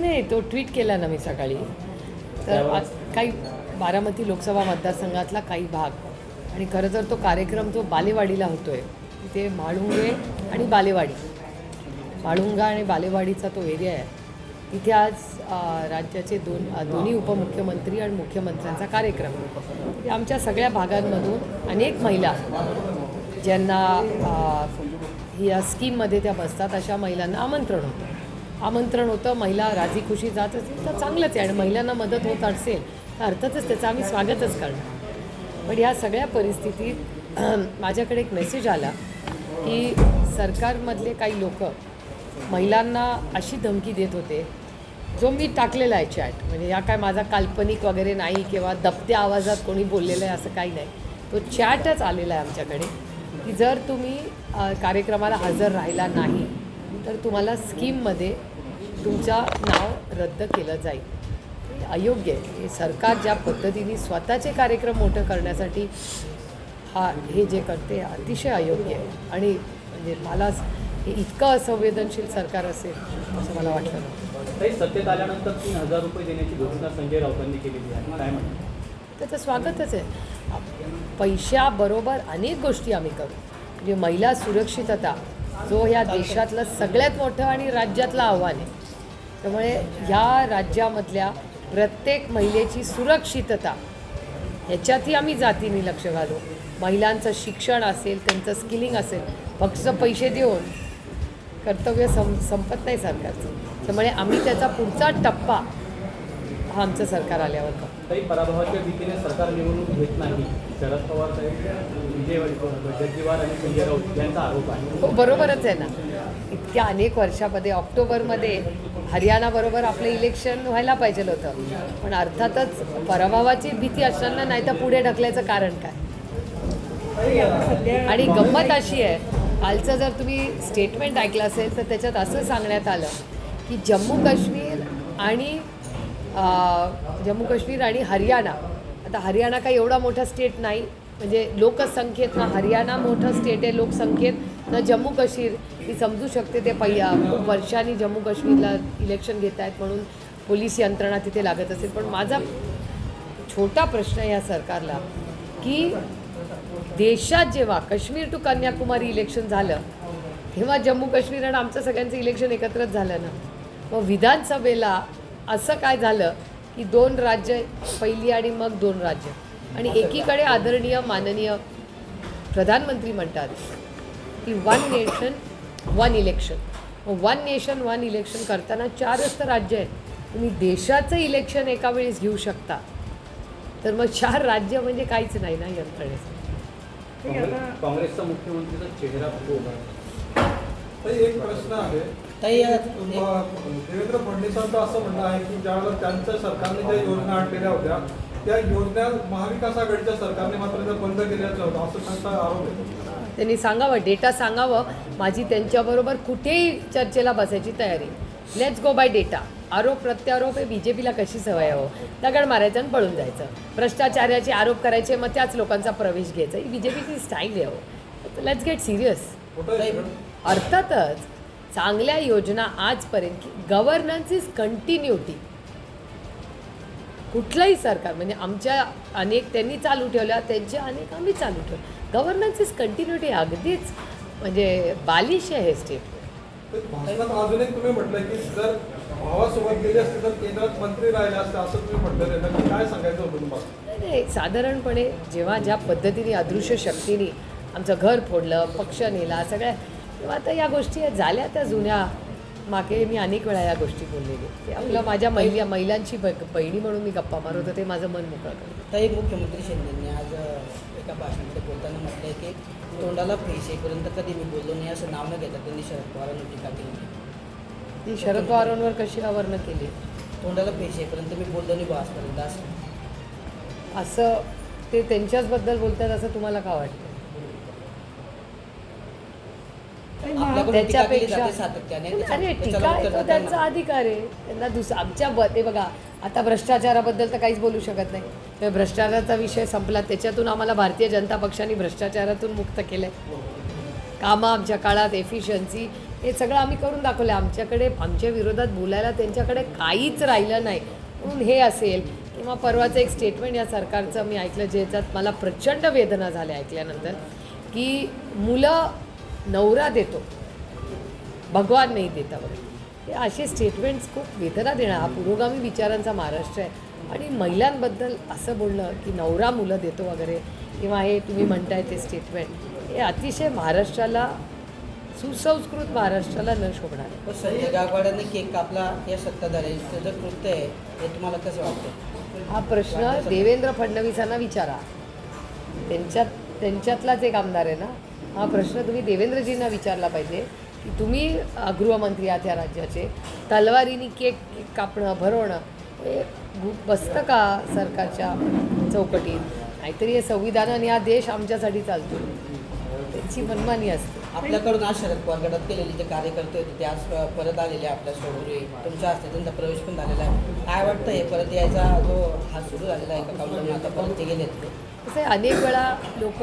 नाही नाही तो ट्विट केला ना मी सकाळी. तर आज काही बारामती लोकसभा मतदारसंघातला काही भाग. आणि खरं तर तो कार्यक्रम तो बालेवाडीला होतो आहे तिथे म्हाळुंगे आणि बालेवाडी. म्हाळुंगा आणि बालेवाडीचा तो एरिया आहे. तिथे आज राज्याचे दोन दोन्ही उपमुख्यमंत्री आणि मुख्यमंत्र्यांचा कार्यक्रम. आमच्या सगळ्या भागांमधून अनेक महिला ज्यांना या स्कीममध्ये त्या बसतात अशा महिलांना आमंत्रण होतं. आमंत्रण होतं महिला राजी खुशी जात असतील तर चांगलंच आहे आणि महिलांना मदत होत असेल तर अर्थातच त्याचं आम्ही स्वागतच करणार. पण या सगळ्या परिस्थितीत माझ्याकडे एक मेसेज आला की सरकारमधले काही लोक महिलांना अशी धमकी देत होते जो मी टाकलेला आहे चॅट म्हणजे या काय माझा काल्पनिक वगैरे नाही किंवा दबत्या आवाजात कोणी बोललेलं आहे असं काही नाही. तो चॅटच आलेला आहे आमच्याकडे की जर तुम्ही कार्यक्रमाला हजर राहिला नाही तर तुम्हाला स्कीममध्ये तुमचं नाव रद्द केलं जाईल. अयोग्य आहे. हे सरकार ज्या पद्धतीने स्वतःचे कार्यक्रम मोठं करण्यासाठी हा हे जे करते अतिशय अयोग्य आहे. आणि म्हणजे मला हे इतकं असंवेदनशील सरकार असेल असं मला वाटलं सत्तेत आल्यानंतर तीन हजार रुपये देण्याची घोषणा संजय राऊतांनी केलेली आहे. काय म्हणतात त्याचं स्वागतच आहे. पैशाबरोबर अनेक गोष्टी आम्ही करू. म्हणजे महिला सुरक्षितता जो ह्या देशातलं सगळ्यात मोठं आणि राज्यातलं आव्हान आहे. त्यामुळे ह्या राज्यामधल्या प्रत्येक महिलेची सुरक्षितता ह्याच्यातही आम्ही जातीने लक्ष घालू. महिलांचं शिक्षण असेल त्यांचं स्किलिंग असेल फक्त पैसे देऊन कर्तव्य सं संपत नाही सरकारचं. त्यामुळे आम्ही त्याचा पुढचा टप्पा हा आमचं सरकार आल्यावर काही पराभवाच्या भीतीने सरकार निवडणूक घेत नाही. शरद पवार साहेब विजय वडेट्टीवार आणि संजय राऊत यांचा आरोप आहे. हो बरोबरच आहे ना. इतक्या अनेक वर्षामध्ये ऑक्टोबरमध्ये हरियाणाबरोबर आपलं इलेक्शन व्हायला पाहिजे होतं. पण अर्थातच पराभवाची भीती असताना नाही तर पुढे ढकलायचं कारण काय? आणि गंमत अशी आहे कालचं जर तुम्ही स्टेटमेंट ऐकलं असेल तर त्याच्यात असं सांगण्यात आलं की जम्मू काश्मीर आणि जम्मू काश्मीर आणि हरियाणा. आता हरियाणा काही एवढा मोठा स्टेट नाही. म्हणजे लोकसंख्येत ना हरियाणा मोठं स्टेट आहे लोकसंख्येत. ना जम्मू काश्मीर मी समजू शकते ते पहिल्या खूप वर्षांनी जम्मू काश्मीरला इलेक्शन घेत आहेत म्हणून पोलीस यंत्रणा तिथे लागत असेल. पण माझा छोटा प्रश्न आहे या सरकारला की देशात जेव्हा काश्मीर टू कन्याकुमारी इलेक्शन झालं तेव्हा जम्मू काश्मीर आणि आमचं सगळ्यांचं इलेक्शन एकत्रच झालं ना. मग विधानसभेला असं काय झालं की दोन राज्य पहिली आणि मग दोन राज्य. आणि एकीकडे आदरणीय माननीय प्रधानमंत्री म्हणतात की वन नेशन वन इलेक्शन मग वन नेशन वन इलेक्शन करताना चारच तर राज्य आहेत. तुम्ही देशाचं इलेक्शन एका वेळेस घेऊ शकता. तर मग चार राज्य म्हणजे काहीच नाही ना यंत्रणेचं. काँग्रेसचा मुख्यमंत्रीचा चेहरा एक प्रश्न आहे. ताई, देवेंद्र फडणवीसांचं असं म्हणणं आहे की ज्यावेळेला त्यांच्या सरकारने ज्या योजना आणलेल्या होत्या त्या योजना महाविकास आघाडीच्या सरकारने मात्र त्या बंद केल्याच्या होत्या असं त्यांचा आरोप आहे. त्यांनी सांगावं डेटा सांगावं. माझी त्यांच्याबरोबर कुठेही चर्चेला बसायची तयारी. लेट्स गो बाय डेटा आरोप प्रत्यारोप हे बी जे पीला कशी सवय आहे हो? दगड मारायचं आणि पळून जायचं. भ्रष्टाचाराचे आरोप करायचे मग त्याच लोकांचा प्रवेश घ्यायचा. ही बी जे पीची स्टाईल आहे हो लेट्स गेट सिरियस अर्थातच चांगल्या योजना आजपर्यंत गव्हर्नन्स इज कंटिन्युटी कुठलंही सरकार म्हणजे आमच्या अनेक त्यांनी चालू ठेवल्या त्यांच्या अनेक आम्ही चालू ठेवल्या गव्हर्नन्स इज कंटिन्युटी अगदीच म्हणजे बालिश आहे हे स्टेट तर भाषणात अजून एक तुम्ही म्हटलं की जर भावासोबत गेले असते तर केंद्रात मंत्री राहिले असते असं तुम्ही म्हटलं आहे नक्की काय सांगायचं होतं तुम्हाला? नाही नाही साधारणपणे जेव्हा ज्या पद्धतीने अदृश्य शक्तीने आमचं घर फोडलं पक्ष नेला सगळ्या तेव्हा आता या गोष्टी झाल्या त्या जुन्या. मागे मी अनेक वेळा या गोष्टी बोललेली. ते आपलं माझ्या महिला महिलांची बहिणी म्हणून मी गप्पा मारत होते. माझं मन मोकळं करतं ताई मुख्यमंत्री शिंदेंनी आज एका भाषणामध्ये बोलताना म्हटलंय की तोंडाला पैसे येईपर्यंत कधी मी बोललो नाही असं नाव न घेता त्यांनी शरद पवारांनी टीका केली. ती शरद पवारांवर कशी आवरणं केली? तोंडाला पैसे येईपर्यंत मी बोललो नाही बा आजपर्यंत असं. असं ते त्यांच्याचबद्दल बोलतात असं तुम्हाला का वाटतं आपल्याकडून टीका केली त्याच्यापेक्षा सातत्याने अरे टीका आहे तो. त्यांचा अधिकार आहे. त्यांना दुस आमच्या ब ते बघा आता भ्रष्टाचाराबद्दल तर काहीच बोलू शकत नाही. तर भ्रष्टाचाराचा विषय संपला. त्याच्यातून आम्हाला भारतीय जनता पक्षाने भ्रष्टाचारातून मुक्त केलं आहे कामं आमच्या काळात एफिशियन्सी हे सगळं आम्ही करून दाखवलं आमच्याकडे आमच्या विरोधात बोलायला त्यांच्याकडे काहीच राहिलं नाही. म्हणून हे असेल किंवा परवाचं एक स्टेटमेंट या सरकारचं मी ऐकलं ज्याच्यात मला प्रचंड वेदना झाल्या ऐकल्यानंतर की मुलं नवरा देतो. भगवान नाही देता वगैरे हे असे स्टेटमेंट्स खूप वेदना देणार हा पुरोगामी विचारांचा महाराष्ट्र आहे. आणि महिलांबद्दल असं बोलणं की नवरा मुलं देतो वगैरे किंवा हे तुम्ही म्हणताय ते स्टेटमेंट हे अतिशय महाराष्ट्राला सुसंस्कृत महाराष्ट्राला न शोभणार. पण संजय गायकवाडांनी केक कापला या सत्ताधाऱ्यांचं जे कृत्य आहे हे तुम्हाला कसं वाटतं हा प्रश्न देवेंद्र फडणवीसांना विचारा. त्यांच्यात त्यांच्यातलाच एक आमदार आहे ना? हा प्रश्न तुम्ही देवेंद्रजींना विचारला पाहिजे की तुम्ही गृहमंत्री आहात या राज्याचे तलवारीनी केक कापणं भरवणं हे बसतं का सरकारच्या चौकटीत? नाहीतरी हे संविधान आणि हा देश आमच्यासाठी चालतो त्यांची मनमानी असते. आपल्याकडून आज शरद पवार गटात केलेले जे कार्यकर्ते होते ते आज परत आलेले आपल्यासोबत तुमच्या हस्ते त्यांचा प्रवेश पण झालेला आहे. काय वाटतं हे परत यायचा जो हा सुरू झालेला आहे का? आता परत ते गेलेत. तसे अनेक वेळा लोक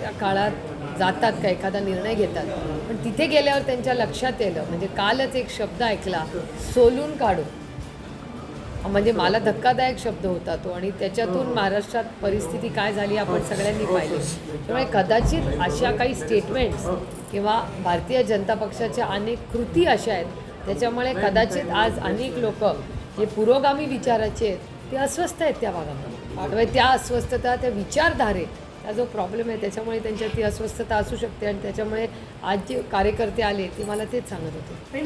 त्या काळात जातात का एखादा निर्णय घेतात. पण तिथे गेल्यावर त्यांच्या लक्षात येलं म्हणजे कालच एक शब्द ऐकला सोलून काढून. म्हणजे मला धक्कादायक शब्द होता तो आणि त्याच्यातून महाराष्ट्रात परिस्थिती काय झाली आपण सगळ्यांनी पाहिली. त्यामुळे कदाचित अशा काही स्टेटमेंट्स किंवा भारतीय जनता पक्षाच्या अनेक कृती अशा आहेत त्याच्यामुळे कदाचित आज अनेक लोक जे पुरोगामी विचाराचे आहेत ते अस्वस्थ आहेत त्या भागामध्ये. त्यामुळे त्या अस्वस्थता त्या विचारधारे त्या जो प्रॉब्लेम आहे त्याच्यामुळे त्यांच्यात ती अस्वस्थता असू शकते आणि त्याच्यामुळे आज जे कार्यकर्ते आले ते मला तेच सांगत होते.